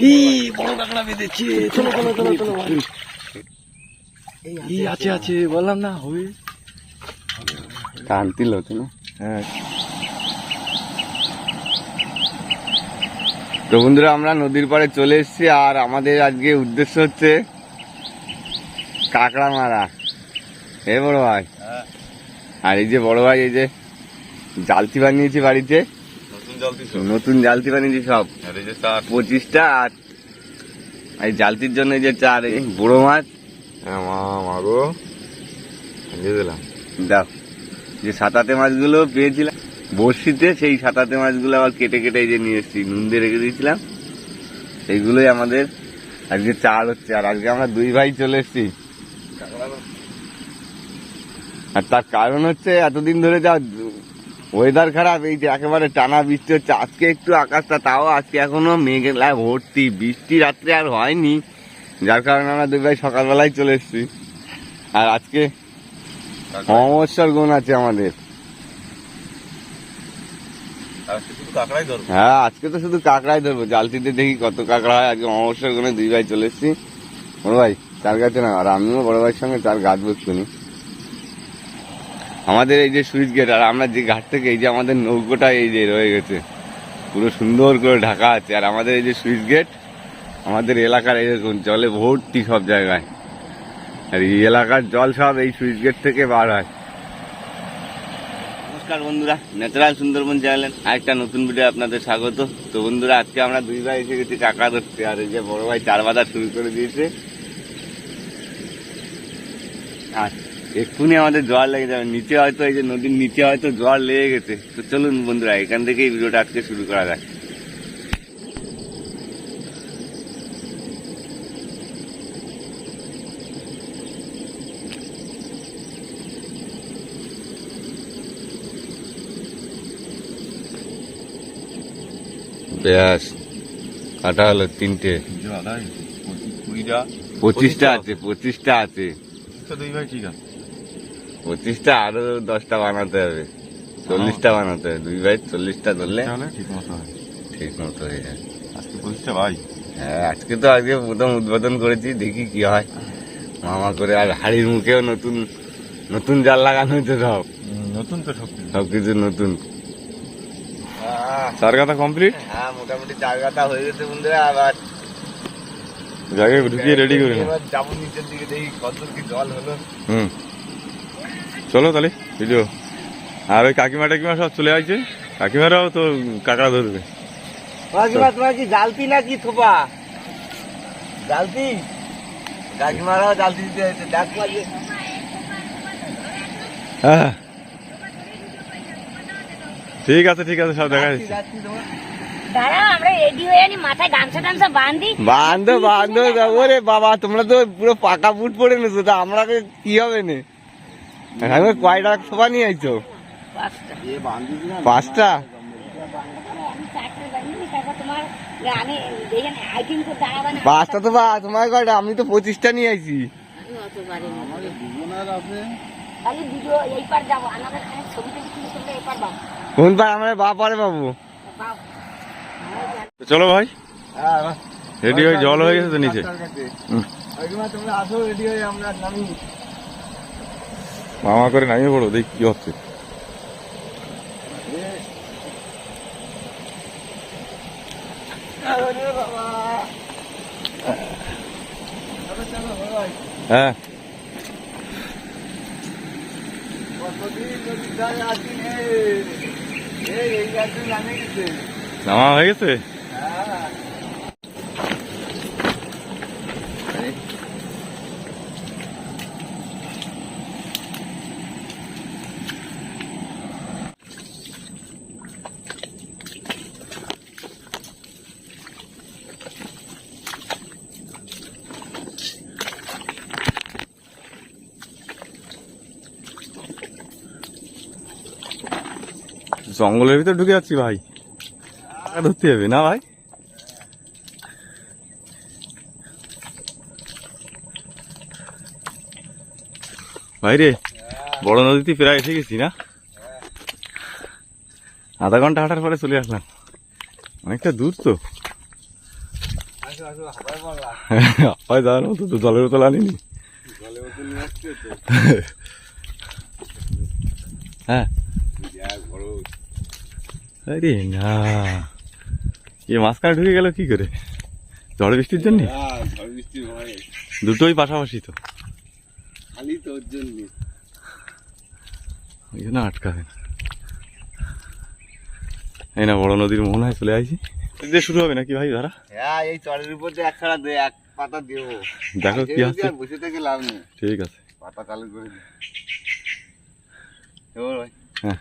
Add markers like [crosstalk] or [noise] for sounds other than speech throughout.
ই বড় কাঁকড়া বেঁধেছে। চলো চলো চলো চলো ই আছে আছে বললাম না হবে। টানতিল হতো না? হ্যাঁ। তো বন্ধুরা আমরা নদীর পাড়ে চলে এসেছি আর আমাদের আজকে উদ্দেশ্য হচ্ছে কাঁকড়া মারা। এ বড় ভাই। আর এই যে বড় ভাই এই যে জালতি বানিয়েছি বাড়িতে নতুন জালতি বানিয়েছি সব? আর এই যে চার। পঁচিশটা আর এই জালতির জন্য এই যে চার এই বড় মাছ। হ্যাঁ মাগো। দিয়ে দিলাম। দাও। যে সাতাতে মাছগুলো পেয়েছিলাম বড়শিতে সেই সাতাতে মাছগুলো আবার কেটে কেটে এই যে নিয়ে এসেছি নুন দিয়ে রেখে দিয়েছিলাম। এইগুলোই আমাদের আজকে চার হচ্ছে। আর আজকে আমরা দুই ভাই চলে এসেছি। আর তার কারণ হচ্ছে এতদিন ধরে যা ওয়েদার খারাপ এই যে একেবারে টানা বৃষ্টি হচ্ছে। আজকে একটু আকাশটা তাও আজকে এখনও মেঘলা ভর্তি। বৃষ্টি রাত্রে আর হয়নি। যার কারণে আমরা দুই ভাই সকালবেলায় চলে এসেছি। আর আজকে অমস্যার গুণ আছে আমাদের। হ্যাঁ আজকে তো শুধু কাঁকড়াই ধরবো। জালতিতে দেখি কত কাঁকড়া হয়। আজকে অমাবস্যার গুণে দুই ভাই চলে এসেছি। বড় ভাই চার গাছে না আর আমিও বড় ভাইয়ের সঙ্গে চার গাছ বসছিনি আমাদের এই যে সুইচ গেট আর আমরা যে ঘাট থেকে এই যে আমাদের নৌকোটা এই যে রয়ে গেছে, পুরো সুন্দর করে ঢাকা আছে। আর আমাদের এই যে সুইচ গেট আমাদের এলাকার এই জলে ভর্তি সব জায়গায়। আর এই এলাকার জল সব এই সুইচ গেট থেকে বার হয়। নমস্কার বন্ধুরা, ন্যাচারাল সুন্দরবন চ্যানেলের আরেকটা নতুন ভিডিও আপনাদের স্বাগত। তো বন্ধুরা, আজকে আমরা দুই ভাই এসে গেছি টাকা ধরতে, আর এই যে বড় ভাই চার বাঁধা শুরু করে দিয়েছে। আর এক্ষুনি আমাদের জল লেগে যাবে। নিচে হয়তো এই যে নদীর নিচে হয়তো জল লেগে গেছে। তো চলুন বন্ধুরা এখান থেকেই ভিডিওটা আজকে শুরু করা যাক। ব্যাস কাটা হলো তিনটে। আড়াই পঁচিশ কুড়িটা। পঁচিশটা আছে পঁচিশটা আছে। তো দুই ভাই ঠিক আছে। পঁচিশটা আরও দশটা বানাতে হবে। চল্লিশটা বানাতে হবে। দুই ভাই চল্লিশটা ধরলে ঠিক মতো হয়। ঠিক মতো হয়ে যায়। আজকে পঁচিশটা ভাই? হ্যাঁ আজকে তো আজকে প্রথম উদ্বোধন করেছি দেখি কি হয়। মামা করে আর হাড়ির মুখেও নতুন নতুন জাল লাগানো হয়েছে সব। নতুন তো সব কিছু। নতুন। চার গাদা কমপ্লিট হ্যাঁ মোটামুটি চার গাতা হয়ে গেছে বন্ধুরা আবার জায়গায় ঢুকিয়ে রেডি করে এবার যাব নিচের দিকে দেখি কত কি জল হলো। হুম। চলো তাহলে ভিডিও আর ওই কাকিমা টাকিমা সব চলে আসছে। কাকিমারাও তো কাঁকড়া ধরবে। কাকিমা তোমার কি জালতি নাকি থোপা? জালতি? কাকিমারাও জালতি দিতে হয়েছে দেখ মাঝে হ্যাঁ। ঠিক আছে ঠিক আছে সব দেখা যাচ্ছে। যাচ্ছি তোমার। দাঁড়া আমরা রেডি হয়ে আনি মাথায় গামছা টামছা বান্ধি বান্ধো বান্ধো ওরে বাবা তোমরা তো পুরো পাকা বুট পরে নিছো তা আমরা কি হবে নে? আমি কয়টা থোপা নিয়ে আইছো? পাঁচটা। পাঁচটা? তো বা তোমার কয়টা? আমি তো পঁচিশটা নিয়ে আইছি। কোন পার আমরা বা পারে বাবু। চলো ভাই। রেডি হয়ে জল হয়ে গেছে তো নিচে। তোমরা আসো রেডি হয়ে আমরা নামি। মামা করে নামিয়ে পড়ো দেখি কি হচ্ছে। হ্যাঁ। নামা হয়ে গেছে? জঙ্গলের ভিতর ঢুকে যাচ্ছি ভাই। ধরতে হবে না ভাই? ভাই রে বড় নদীতে প্রায় এসে গেছি না? আধা ঘণ্টা হাঁটার পরে চলে আসলাম। অনেকটা দূর তো। হয় যাওয়ার মতো তো জলের বোতল আনিনি। হ্যাঁ। আরে না। এ মাঝখানে ঢুকে গেল কি করে? ঝড় বৃষ্টির জন্য? হ্যাঁ। দুটোই পাশাপাশি তো। খালি তোর জন্য। ওই জন্য আটকাবে না। এই না বড় নদীর মোহনায় চলে আসি যে শুরু হবে নাকি ভাই ধারা? হ্যাঁ এই চরের উপর দিয়ে একখানা দে এক পাতা দেবো। দেখো কি হচ্ছে বসে থেকে লাভ নেই। ঠিক আছে। পাতা চালু করে দিই হ্যাঁ।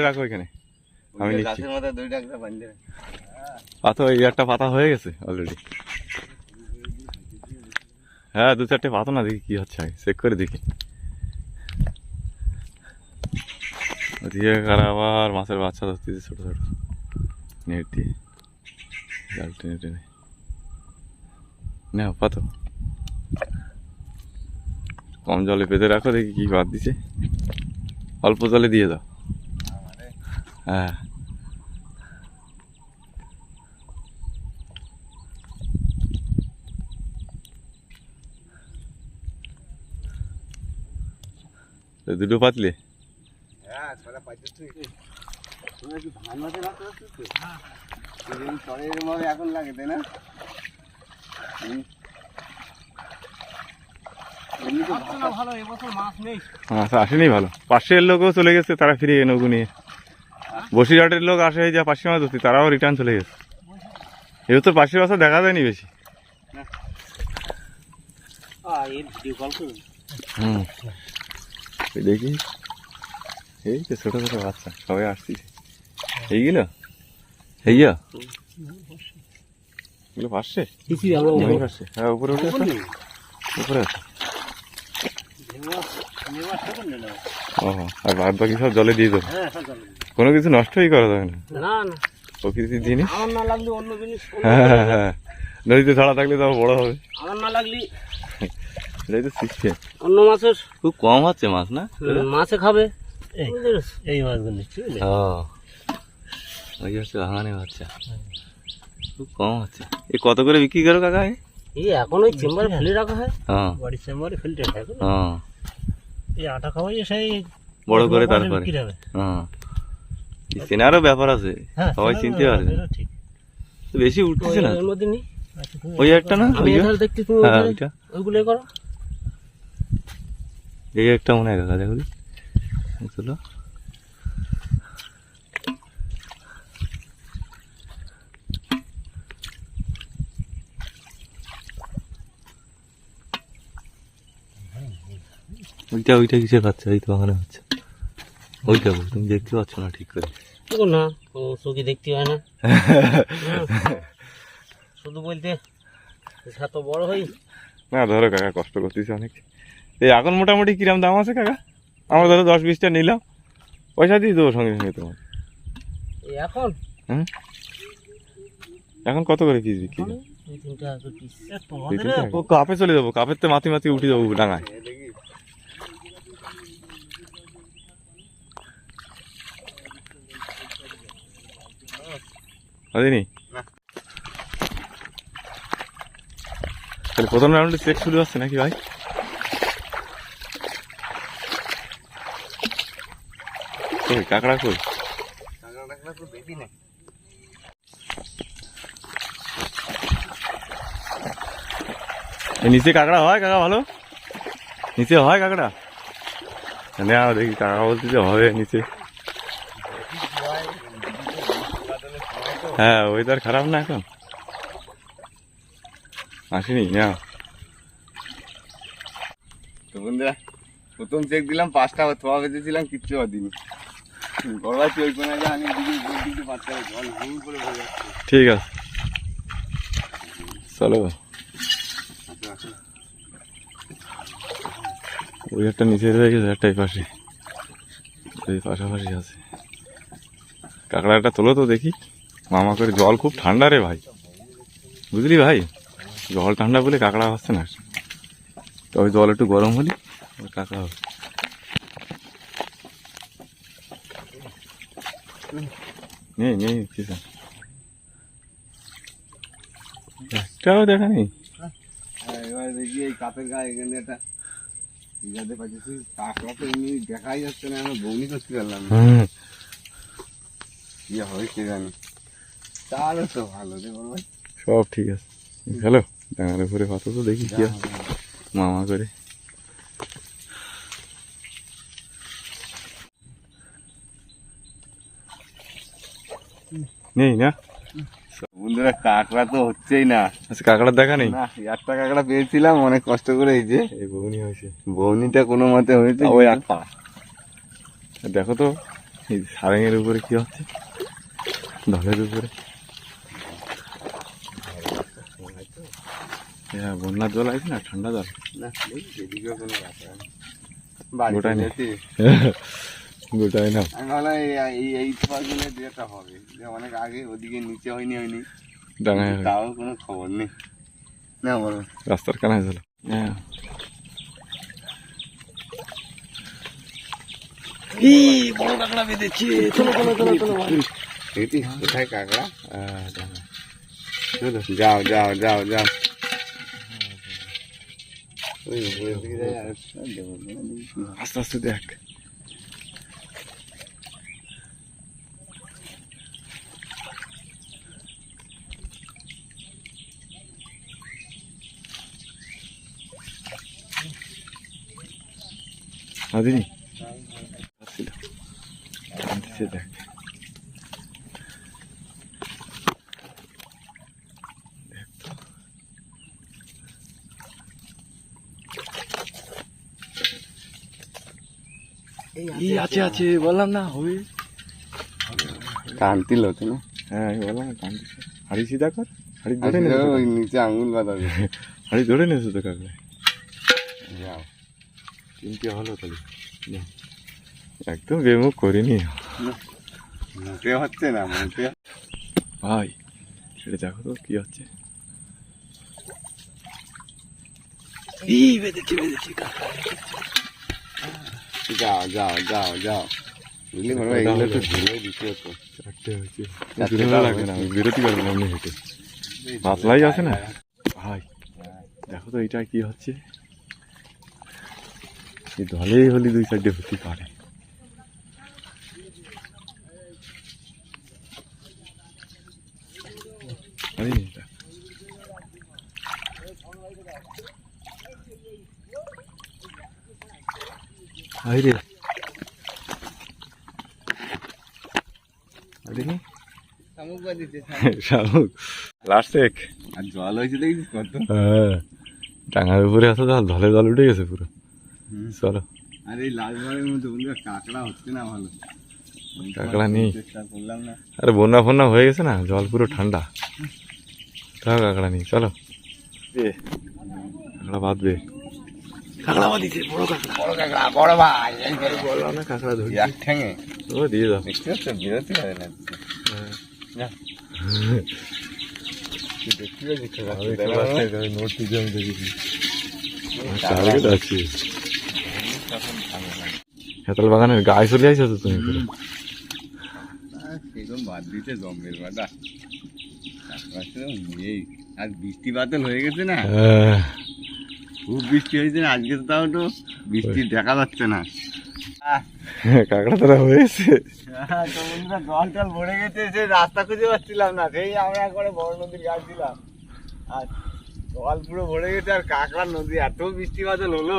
রাখো এখানে। আমি। গাছের দুইটা একটা বান্ধে পাতা এই একটা পাতা হয়ে গেছে অলরেডি হ্যাঁ দু চারটে পাতা না দেখি কি হচ্ছে আগে। চেক করে দেখি। ওদিকে কারা আবার মাছের বাচ্চা ধরতেছে ছোট ছোট। নেট দিয়ে। জাল টেনে টেনে। না পাতো। কম জলে পেতে রাখো দেখি কি বাদ দিছে। অল্প জলে দিয়ে দাও। হ্যাঁ তো দুটো পাতলে হ্যাঁ ছড়া পাইতে তুই তোমরা কি ধান মাঠে রাখতে পারছিস তো এরকম চরে এখন লাগে তাই না? মাছ নেই। আচ্ছা আসেনি ভালো। পাশের লোকও চলে গেছে তারা ফিরে নৌকো নিয়ে। বসিরহাটের লোক আসে এই যা পাশে মাছ ধরতে তারাও রিটার্ন চলে গেছে। এবার তো পাশের বাসা দেখা যায়নি বেশি। হুম। দেখি। এই তো ছোট ছোট বাচ্চা সবাই আসছিছে এইগুলো? এইয়া এগুলো পাশে পাশে হ্যাঁ উপরে উঠে আছে। উপরে আছে। ও আর বাদ বাকি সব জলে দিয়ে দেবো। হ্যাঁ কোনো কিছু নষ্টই করা যাবে না। না না। প্রকৃতির জিনিস। আমার না লাগলে অন্য জিনিস হ্যাঁ হ্যাঁ, হ্যাঁ। নদীতে ছাড়া থাকলে তো বড় হবে। আমার না লাগলে এটাই তো সিস্টেম অন্য মাছের? খুব কম হচ্ছে মাছ না? মাছে খাবে? এই মাছগুলো হ্যাঁ ওই হচ্ছে ভাঙানি বাচ্চা। খুব কম হচ্ছে। এ কত করে বিক্রি করো কাকা এই এখন ওই চেম্বারে ফেলে রাখা হয়। বাড়ির চেম্বারে ফেলতে থাকে হ্যাঁ এই আটা খাওয়াই সেই বড় করে তারপরে। হ্যাঁ চেনারও ব্যাপার আছে। হ্যাঁ সবাই চিনতে পারবে ঠিক। বেশি উঠতেছে না? ওই একটা না? হ্যাঁ ওইগুলো- ওইটা। ওইগুলোই করো। এই একটা মনে হয় কাকা দেখো দিই। চলো। ওইটা ওইটা কিসের বাচ্চা? ওই তো বাগানে বাচ্চা ওইটা তুমি দেখতে পাচ্ছ না ঠিক করে? না কোনো চোখে দেখতে হয় না। [laughs] শুধু বলতে এত বড় হই। না ধরো কাকা কষ্ট করতেছি অনেক। এই এখন মোটামুটি কিরাম দাম আছে কাকা? আমরা ধরো দশ বিশটা নিলাম। পয়সা দিয়ে দেবো সঙ্গে সঙ্গে তোমার। এখন? হুম? এখন কত করে পিস বিক্রি কাপে চলে যাব কাপের তো মাতি মাতি উঠে যাব ডাঙায়। তাহলে প্রথম রাউন্ডে চেক শুরু হচ্ছে নাকি ভাই? কাঁকড়া কই? কাঁকড়া তো দেখি না নিচে কাঁকড়া হয় কাকা ভালো? নিচে হয় কাঁকড়া? না দেখি কাকা বলতে যে হবে নিচে। হ্যাঁ ওয়েদার খারাপ না এখন? আসেনি, না। তো প্রথম চেক দিলাম, পাঁচটা থোয়া বেঁধেছিলাম কিচ্ছু দিনি ঠিক আছে। চলো। ওই একটা নিচে রয়ে গেছে, একটা এই পাশে। এই পাশাপাশি আছে। কাঁকড়াটা তোলো তো দেখি। মামা করে জল খুব ঠান্ডা রে ভাই। বুঝলি ভাই? জল ঠান্ডা বলে কাঁকড়া হচ্ছে না। তবে জল একটু গরম হলে কাঁকড়া হবে। নেই নেই একটাও দেখা নেই হ্যাঁ, এবার দেখি এই কাপের গায়ে এখানে একটা যাতে পাচ্ছি। কাঁকড়া তো এমনি দেখাই যাচ্ছে না আমি বৌনি করতে পারলাম না হুম। কি জানি তাহলে তো ভালো রে বল ভাই সব ঠিক আছে। হ্যালো ডাঙার উপরে কত তো দেখি কি মামা করে। নেই না? বন্ধুরা কাঁকড়া তো হচ্ছেই না। আচ্ছা কাঁকড়ার দেখা নেই? না একটা কাঁকড়া পেয়েছিলাম অনেক কষ্ট করে এই যে। এই বউনি হয়েছে। বৌনিটা কোনো মতে হয়েছে ওই এক পা দেখো তো এই সারেঙের উপরে কি হচ্ছে? ঢলের উপরে। হ্যাঁ বন্যার জল আছে না ঠান্ডা জল? না, এই এদিকেও কোনো কাঁকড়া নেই। [laughs] গোটায় না। এই যেটা হবে। যে অনেক আগে ওদিকে নিচে হয়নি হয়নি। ডাঙায় তাও কোনো খবর নেই। না বলো। রাস্তার কানায় হ্যাঁ। কোথায় কাঁকড়া। চলো যাও যাও যাও। আস্তে আস্তে দেখ। আদিনি আসছিল আনতেছে দেখ। আছে আছে বললাম না হবে। টানতিল হতো না? হ্যাঁ আমি বললাম টানতেছে হাড়ি সিধা কর হাড়ি ধরে নিচে আঙুল বাঁধা হাড়ি ধরে নেছো তো কাকলে যাও। তিনটে হলো তাহলে। একদম বেমুখ করিনি। মোটে হচ্ছে না মোটে ভাই সেটা দেখো তো কি হচ্ছে। যাও যাও যাও যাও পাতলাই আছে না? ভাই দেখো তো এটা কি হচ্ছে। এই দলেই হলি দুই চারটে হতে পারে। আরে শামুক। জল হয়েছে দেখিস কত? হ্যাঁ। টাঙার উপরে আছে জল ধলে জল উঠে গেছে পুরো। চলো। আর এই লালবারের মধ্যে বন্ধুরা কাঁকড়া হচ্ছে না ভালো? কাঁকড়া নেই। আরে বন্যা ফন্যা হয়ে গেছে না জল পুরো ঠান্ডা। তাও কাঁকড়া নেই চলো। কাঁকড়া বাঁধবে কাঁকড়া বাঁধিছে বড় কাঁকড়া। বড় কাঁকড়া বড় ভাই। বললাম না কাঁকড়া ধরি এক ঠ্যাঙে। ও দিয়ে দাও। বিরতি হয় না দেখতে নোট দিতে আমি দেখেছি। কাঁকড়া টার্গেট আছে তখন ভালো লাগে। হেতাল বাগানের গায়ে চলে আইছো তো তুমি পুরো? সেরকম বাদ দিতে জমের বাদা। আর বৃষ্টি বাদল হয়ে গেছে না। খুব বৃষ্টি হয়েছে না আজকে তো তাও তো বৃষ্টি দেখা যাচ্ছে না। [laughs] কাঁকড়া তোরা হয়েছে। জল টল ভরে গেছে সে রাস্তা খুঁজে পাচ্ছিলাম না সেই আমরা একবারে বড় নদীর গাছ দিলাম। আর জল পুরো ভরে গেছে আর কাঁকড়া নদী এত বৃষ্টি বাদল হলো।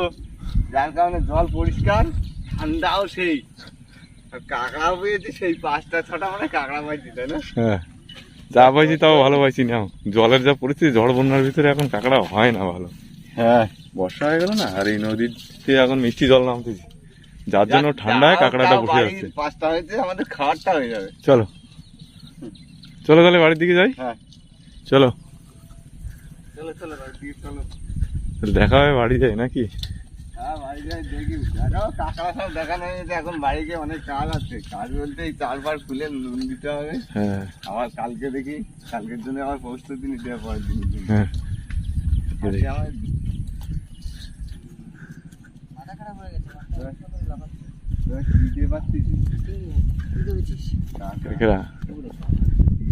যার কারণে জল পরিষ্কার ঠান্ডাও সেই। আর কাঁকড়াও পেয়েছি সেই পাঁচটা ছটা মানে কাঁকড়া পাইছি তাই না? হ্যাঁ। যা পাইছি তাও ভালো পাইছি না। জলের যা পরিস্থিতি ঝড় বন্যার ভিতরে এখন কাঁকড়া হয় না ভালো। হ্যাঁ বর্ষা হয়ে গেল না আর এই নদীতে এখন মিষ্টি জল নামতেছে। যার জন্য ঠান্ডায় কাঁকড়াটা বসে যাচ্ছে পাঁচটা হয়েছে আমাদের খাবারটা হয়ে যাবে। চলো। চলো তাহলে বাড়ির দিকে যাই? হ্যাঁ। চলো। চলো চলো দিয়ে চলো। দেখা হবে বাড়ি যাই নাকি? হ্যাঁ এখন বাড়ি গিয়ে অনেক কাজ আছে। কাজ বলতে এই চারবার খুলে নুন দিতে হবে। হ্যাঁ। আবার কালকে দেখি কালকের জন্য আবার প্রস্তুতি নিতে হবে পরের দিনের জন্য হ্যাঁ আমার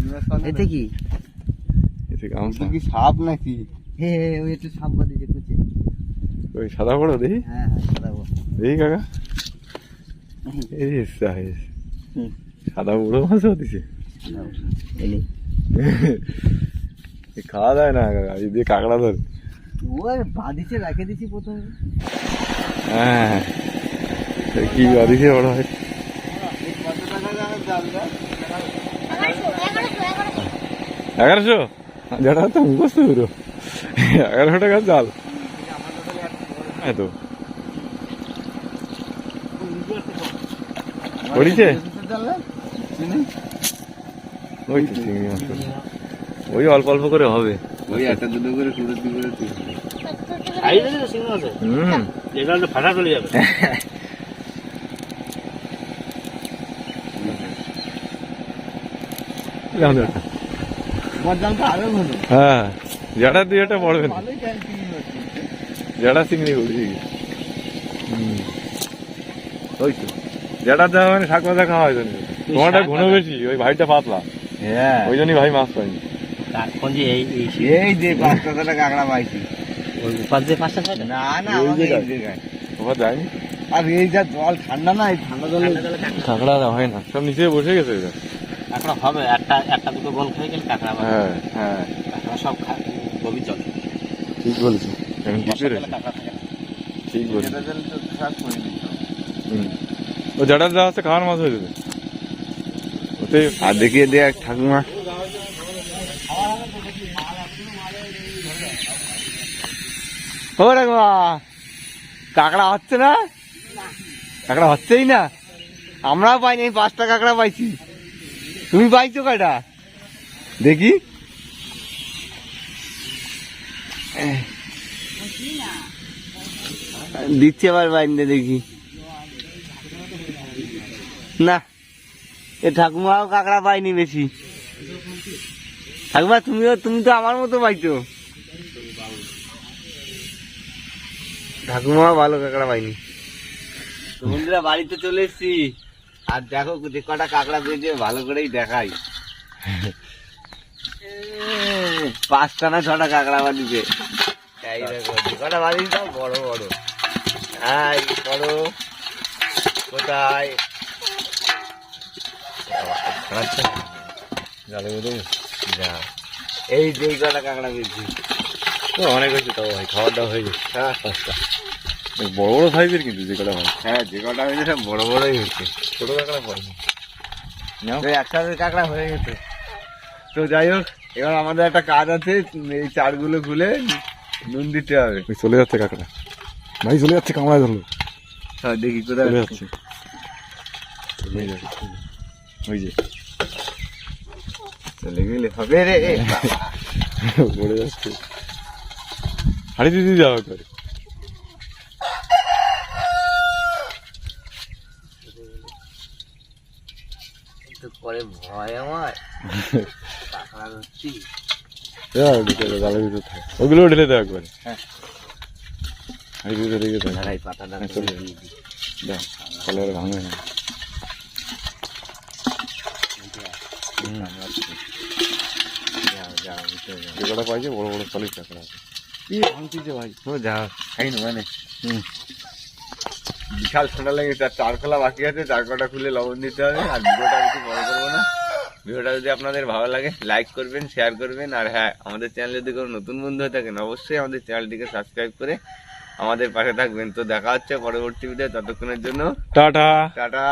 মাছ পাওয়া যাবে? কি এতে সে কি সাপ নাকি? হে হে ওই একটু সাপ কুচি ওই সাদা বড় দেখি। হ্যাঁ হ্যাঁ সাদা বড়। দেখি কাকা। এই সাইজ সাদা বড় মাছও দিছে। এ খাওয়া যায় না কাকা এই দিয়ে কাঁকড়া ধর। ওই বাঁধিছে রেখে দিছি প্রথমে। হ্যাঁ কি বড় হয় এগারোশো? এগারোশো? যেটা তো মুখস্থ এগারোশো টাকার জাল। হ্যাঁ তো পড়িছে? ওই তো চিংড়ি মাছ ওই অল্প অল্প করে হবে। ওই একটা দুটো করে করে তো সিঙ্গল আছে হুম। এখানে ফাটা চলে যাবে। হ্যাঁ যেটা দিয়ে এটা পড়বে না যেটা চিংড়ি উঠছি ওই তো। যেটা দেওয়া মানে শাক ভাজা খাওয়া হয় তোমারটা ঘন বেশি ওই ভাইটা পাতলা। হ্যাঁ। ওই জন্যই ভাই মাছ পাইনি এখন যে এই যে পাঁচটা টাকা কাঁকড়া পাইছি। ওই উপার পাঁচটা না? না জায়গায়? যায়নি? আর এই যা জল ঠান্ডা না এই ঠান্ডা জলে কাঁকড়া। হয় না। সব নিচে বসে গেছে এরা। কাঁকড়া হবে একটা একটা দুটো গোল খেয়ে গেলে কাঁকড়া হ্যাঁ হ্যাঁ। কাঁকড়া সব গভীর জলে। ঠিক বলেছ। রয়েছে কাঁকড়া ঠিক বলেছ। ও যেটা দেওয়া হচ্ছে খাওয়ার মাছ হয়ে যাবে। ওতে আর দেখিয়ে দেখ ঠাকুমা। ও কাঁকড়া হচ্ছে না? কাঁকড়া হচ্ছেই না? আমরাও পাইনি এই পাঁচটা কাঁকড়া পাইছি। তুমি পাইছো কয়টা? দেখি। দিচ্ছে আবার বাইন্দে দেখি। না, এ ঠাকুমাও কাঁকড়া পাইনি বেশি। ঠাকুমা, তুমিও, তুমি তো আমার মতো পাইছো। ঠাকুমা ভালো কাঁকড়া পাইনি বন্ধুরা, বাড়িতে চলে এসছি। আর দেখো, যে কটা কাঁকড়া পেয়েছে, ভালো করেই দেখাই। পাঁচটা না ছটা কাঁকড়া বাড়িতে কটা সব বড় বড়। আই বড় কোথায়? জালে বেঁধে যা এই যে কটা কাঁকড়া পেয়েছি তো অনেক হয়েছে তাও ভাই খাওয়ার দাওয়া হয়ে গেছে। হ্যাঁ এই বড় বড় সাইজের কিন্তু যে কটা ভাই হ্যাঁ যে কটা হয়েছে সব বড় বড়ই হয়েছে। ছোট কাঁকড়া পড়েনি একসাথে কাঁকড়া হয়ে গেছে। তো যাই হোক এবার আমাদের একটা কাজ আছে এই চারগুলো খুলে নুন দিতে হবে। চলে যাচ্ছে কাঁকড়া। ভাই চলে যাচ্ছে কামড়ায় ধরলো। হ্যাঁ, দেখি কোথায় চলে যাচ্ছে। ওই যে। চলে গেলে হবে রে পড়ে যাচ্ছে। হাড়ি দিদি যাওয়া করে পরে ভয় আমার। দাও, জালের ভিতর ঢেলে দাও একবারে। হ্যাঁ। দাঁড়াই পাতাটা হ্যাঁ, চলে। দাও না। যে পাইছে? বড় বড় সলিড কাঁকড়া আছে। কি ভাঙতিছে ভাই। ও খাই না মানে। বিশাল ঠান্ডা লাগে তার চার খোলা বাকি আছে চার কটা খুলে লবণ দিতে হবে। আর ভিডিওটা বেশি বড় করব না। ভিডিওটা যদি আপনাদের ভালো লাগে লাইক করবেন শেয়ার করবেন। আর হ্যাঁ আমাদের চ্যানেলে যদি কোনো নতুন বন্ধু হয়ে থাকেন অবশ্যই আমাদের চ্যানেলটিকে সাবস্ক্রাইব করে আমাদের পাশে থাকবেন। তো দেখা হচ্ছে পরবর্তী ভিডিও ততক্ষণের জন্য টাটা। টাটা।